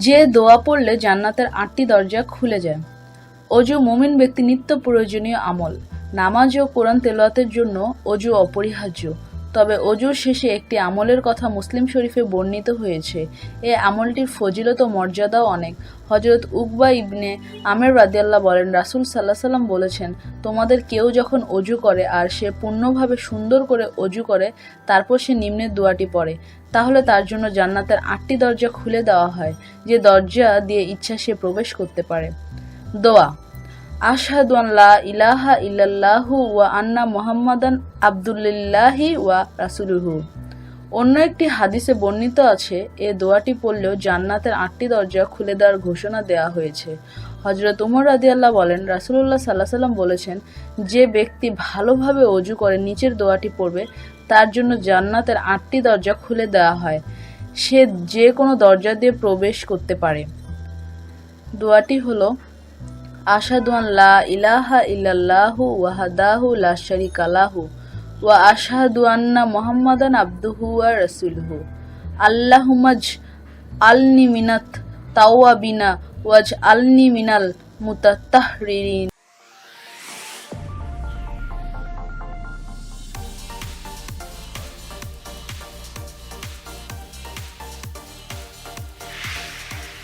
যে দোয়া পড়লে জান্নাতের আটটি দরজা খুলে যায়। অজু মুমিন ব্যক্তি নিত্য প্রয়োজনীয় আমল, নামাজ ও কোরআন তেলোয়াতের জন্য অজু অপরিহার্য। তবে অজুর শেষে একটি আমলের কথা মুসলিম শরীফে বর্ণিত হয়েছে। এ আমলটির ফজিলত মর্যাদাও অনেক। হজরত উকবা ইবনে আমের রাদিয়াল্লাহ বলেন, রাসূল সাল্লাহ সাল্লাম বলেছেন, তোমাদের কেউ যখন অজু করে আর সে পূর্ণভাবে সুন্দর করে অজু করে, তারপর সে নিম্নের দোয়াটি পড়ে। তাহলে তার জন্য জান্নাতের আটটি দরজা খুলে দেওয়া হয়, যে দরজা দিয়ে ইচ্ছা সে প্রবেশ করতে পারে। দোয়া। আশহাদু আন ইলাহা ইল্লাল্লাহু ওয়া আন্না মুহাম্মাদান আবদুল্লাহি ওয়া রাসূলুহু। অন্য একটি হাদিসে বর্ণিত আছে, এ দোয়াটি পড়লেও জান্নাতের আটটি দরজা খুলে দেওয়ার ঘোষণা দেওয়া হয়েছে। হজরত উমর রাদিয়াল্লাহ বলেন, রাসূলুল্লাহ সাল্লাহ সাল্লাম বলেছেন, যে ব্যক্তি ভালোভাবে অজু করে, নিচের দোয়াটি পড়বে, তার জন্য জান্নাতের আটটি দরজা খুলে দেওয়া হয়। সে যে কোনো দরজা দিয়ে প্রবেশ করতে পারে। দোয়াটি হলো আশহাদু আন লা ইলাহা ইল্লাল্লাহু ওয়াহাদাহু লা শারিকা লাহু ওয়া আশহাদু আন্না মুহাম্মাদান আবদুহু ওয়া রাসূলুহু। আল্লাহুমাজ আলনি মিনাত তাওয়াবিনা ওয়াজ আলনি মিনাল মুতাতাহরিরিন